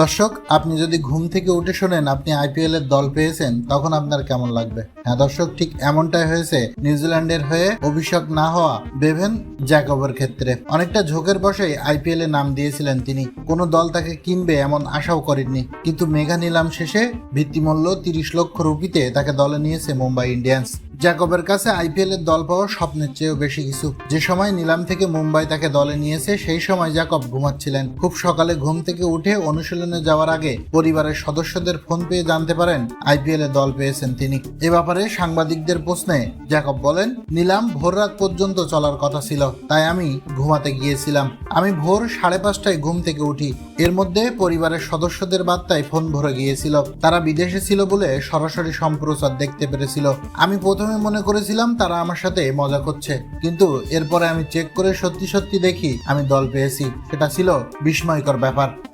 দর্শক, আপনি যদি ঘুম থেকে উঠে শোনেন আপনি আইপিএল এর দল পেয়েছেন, তখন আপনার কেমন লাগবে? হ্যাঁ দর্শক, ঠিক এমনটাই হয়েছে নিউজিল্যান্ডের হয়ে অভিষেক না হওয়া বেভেন জ্যাকবের ক্ষেত্রে। অনেকটা ঝোঁকের বসেই আইপিএল এ নাম দিয়েছিলেন তিনি। কোনো দল তাকে কিনবে এমন আশাও করেননি। কিন্তু মেঘা নিলাম শেষে ভিত্তিমূল্য তিরিশ লক্ষ রুপিতে তাকে দলে নিয়েছে মুম্বাই ইন্ডিয়ান্স। জ্যাকবের কাছে আইপিএল এর দল পাওয়া স্বপ্নের চেয়েও বেশি কিছু। যে সময় নিলাম থেকে মুম্বাই তাকে দলে নিয়েছে, সেই সময় জ্যাকব ঘুমাচ্ছিলেন। খুব সকালে ঘুম থেকে উঠে অনুশীলনে যাওয়ার আগে পরিবারের সদস্যদের ফোন পেয়ে জানতে পারেন, আইপিএল এ দল পেয়েছেন তিনি। এ ব্যাপারে সাংবাদিকদের প্রশ্নে জ্যাকব বলেন, নিলাম ভোর রাত পর্যন্ত চলার কথা ছিল, তাই আমি ঘুমাতে গিয়েছিলাম। আমি ভোর সাড়ে পাঁচটায় ঘুম থেকে উঠি। এর মধ্যে পরিবারের সদস্যদের বার্তায় ফোন ভরে গিয়েছিল। তারা বিদেশে ছিল বলে সরাসরি সম্প্রচার দেখতে পেরেছিল। আমি প্রথমে মনে করেছিলাম তারা আমার সাথে মজা করছে। কিন্তু এরপরে আমি চেক করে সত্যি সত্যি দেখি আমি দল পেয়েছি। সেটা ছিল বিস্ময়কর ব্যাপার।